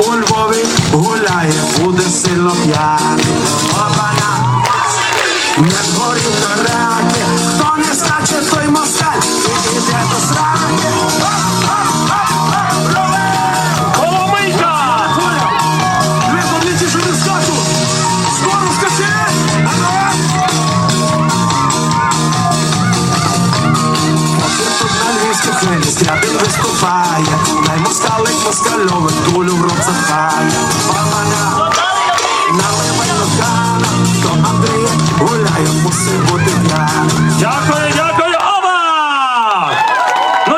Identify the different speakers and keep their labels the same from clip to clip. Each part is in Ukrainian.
Speaker 1: у Львові гуляє, буде сильно п'яний. Опана, не горіть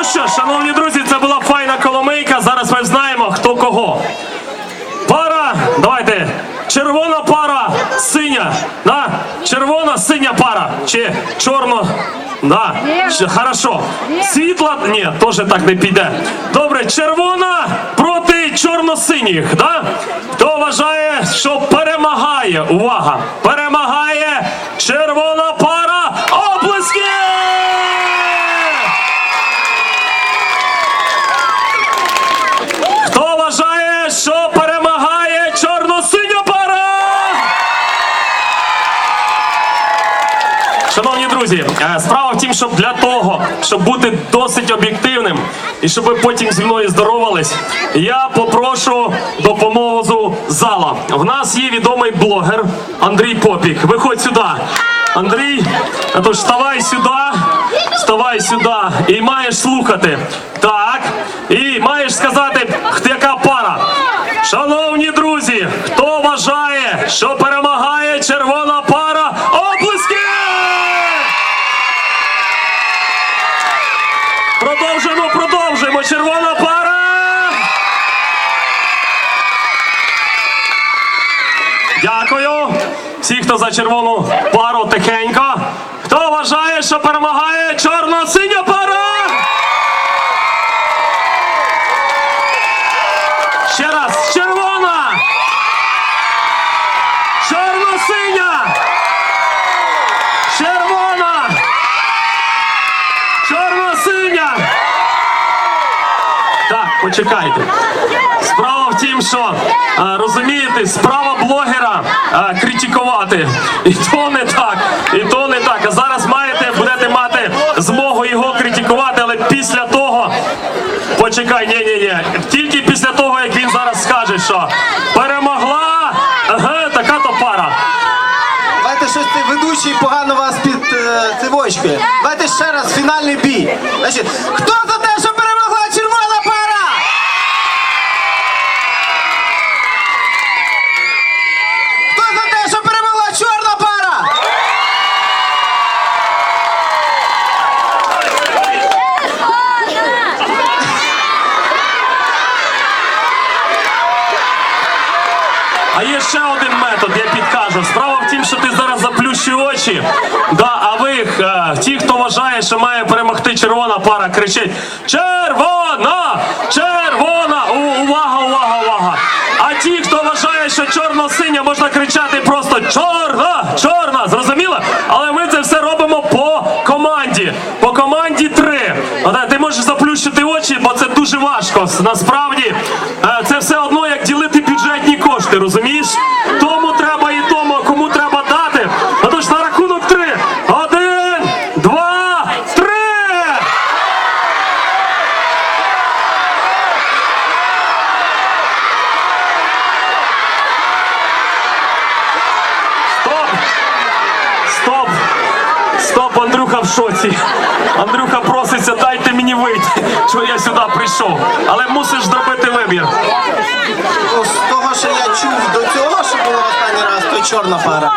Speaker 1: що,
Speaker 2: шановні друзі, це була файна коломийка. Зараз ми знаємо, хто кого. Пара, давайте. Червона пара, синя. Да? Червона, синя пара. Чи чорно. Да. Хорошо. Світла. Ні, теж так не піде. Добре, червона проти чорно-синіх. Да? Хто вважає, що перемагає? Увага! Перемагає червона пара. Оплески! Хто вважає, що перемагає чорно-синя пара? Шановні друзі, е, справа в тім, щоб для того, щоб бути досить об'єктивним і щоб ви потім зі мною здоровались, я попрошу допомогу зала. В нас є відомий блогер Андрій Попік. Виходь сюди. Андрій, а то ж вставай сюди, вставай сюди і маєш слухати. Так. І маєш сказати, яка пара. Шановні друзі, хто вважає, що перемагає червона пара? Оплески! Продовжуємо, продовжуємо. Червона пара. Дякую. Всі, хто за червону пару тихенько. Хто вважає, що перемагає чорно-синя пара? Ще раз. Червона. Чорно-синя. Червона. Чорно-синя. Так, почекайте. Справа в тім, що розумієте, справа блогера критикувати. І то не так, і то не так. А зараз маєте, будете мати змогу його критикувати, але після того. Почекай, ні, ні, ні. Тільки після того, як він зараз скаже, що перемогла ага, така то пара.
Speaker 3: Давайте щось цей ведучий погано вас під е, цивочкою. Давайте ще раз фінальний бій. Значить, хто за те, що перемогла червона пара? Хто за те, що перемогла чорна пара?
Speaker 2: А є ще один метод, я підкажу. Справа в тім, що ти зараз заплющуй очі. Да, а ви, е, ті, хто вважає, що має перемогти червона пара, кричить: Червона! Червона! У, увага, увага, увага! А ті, хто вважає, що чорно-синя, можна кричати просто чорна! Чорна! Зрозуміло? Але ми це все робимо по команді. По команді три. Ота, Ти можеш заплющити очі, бо це дуже важко. Насправді е, це все одно як ділити бюджетні кошти, розумієш? Тому треба і тому, кому треба дати. Отож на рахунок три. Один, два, три. Стоп! Стоп! Стоп, Андрюха в шоці. Андрюха проситься, дайте мені вийти, що я сюди прийшов. Але мусиш зробити вибір.
Speaker 3: Я чув до цього, що було останній раз, то чорна пара.